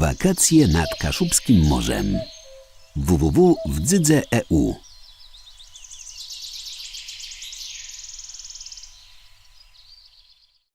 Wakacje nad Kaszubskim Morzem. Www.wdzydze.eu